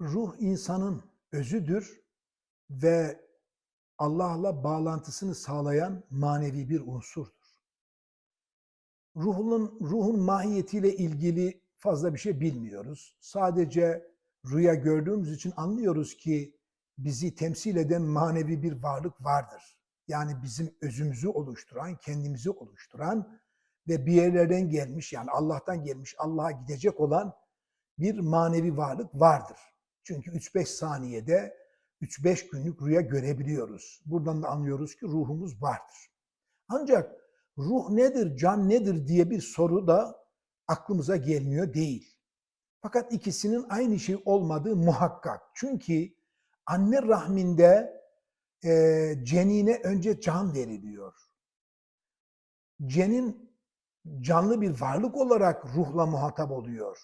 Ruh insanın özüdür ve Allah'la bağlantısını sağlayan manevi bir unsurdur. Ruhun, ruhun mahiyetiyle ilgili fazla bir şey bilmiyoruz. Sadece rüya gördüğümüz için anlıyoruz ki bizi temsil eden manevi bir varlık vardır. Yani bizim özümüzü oluşturan, kendimizi oluşturan ve bir yerlerden gelmiş yani Allah'tan gelmiş, Allah'a gidecek olan bir manevi varlık vardır. Çünkü 3-5 saniyede 3-5 günlük rüya görebiliyoruz. Buradan da anlıyoruz ki ruhumuz vardır. Ancak ruh nedir, can nedir diye bir soru da aklımıza gelmiyor değil. Fakat ikisinin aynı şey olmadığı muhakkak. Çünkü anne rahminde e, cenine önce can veriliyor. Cenin canlı bir varlık olarak ruhla muhatap oluyor.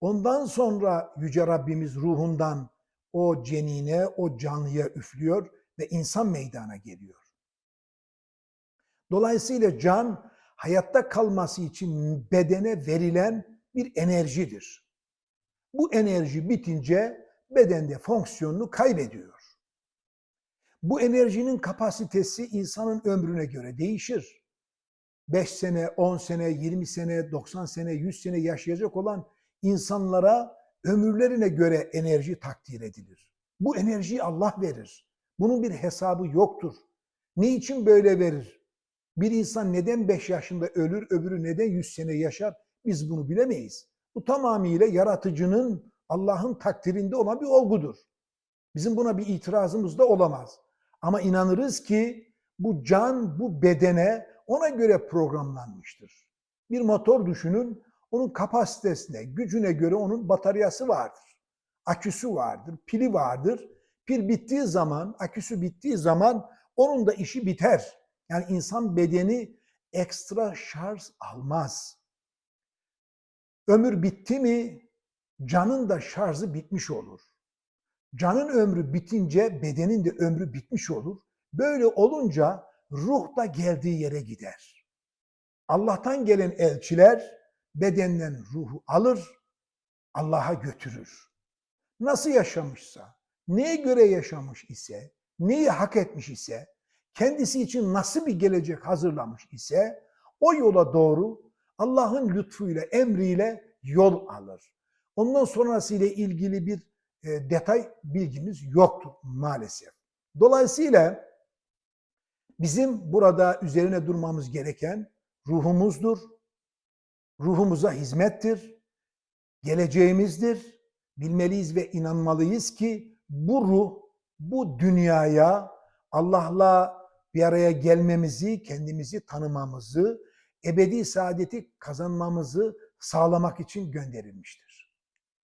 Ondan sonra Yüce Rabbimiz ruhundan o cenine, o canlıya üflüyor ve insan meydana geliyor. Dolayısıyla can hayatta kalması için bedene verilen bir enerjidir. Bu enerji bitince bedende fonksiyonunu kaybediyor. Bu enerjinin kapasitesi insanın ömrüne göre değişir. 5 sene, 10 sene, 20 sene, 90 sene, 100 sene yaşayacak olan insanlara ömürlerine göre enerji takdir edilir. Bu enerjiyi Allah verir. Bunun bir hesabı yoktur. Ne için böyle verir? Bir insan neden 5 yaşında ölür, öbürü neden 100 sene yaşar? Biz bunu bilemeyiz. Bu tamamıyla yaratıcının Allah'ın takdirinde olan bir olgudur. Bizim buna bir itirazımız da olamaz. Ama inanırız ki bu can, bu bedene ona göre programlanmıştır. Bir motor düşünün, onun kapasitesine, gücüne göre onun bataryası vardır. Aküsü vardır, pili vardır. Pil bittiği zaman, aküsü bittiği zaman onun da işi biter. Yani insan bedeni ekstra şarj almaz. Ömür bitti mi canın da şarjı bitmiş olur. Canın ömrü bitince bedenin de ömrü bitmiş olur. Böyle olunca ruh da geldiği yere gider. Allah'tan gelen elçiler bedenden ruhu alır, Allah'a götürür. Nasıl yaşamışsa, neye göre yaşamış ise, neyi hak etmiş ise, kendisi için nasıl bir gelecek hazırlamış ise o yola doğru Allah'ın lütfuyla, emriyle yol alır. Ondan sonrasıyla ilgili bir e, detay bilgimiz yoktur maalesef. Dolayısıyla bizim burada üzerine durmamız gereken ruhumuzdur. Ruhumuza hizmettir. Geleceğimizdir. Bilmeliyiz ve inanmalıyız ki bu ruh bu dünyaya Allah'la bir araya gelmemizi, kendimizi tanımamızı, ebedi saadeti kazanmamızı sağlamak için gönderilmiştir.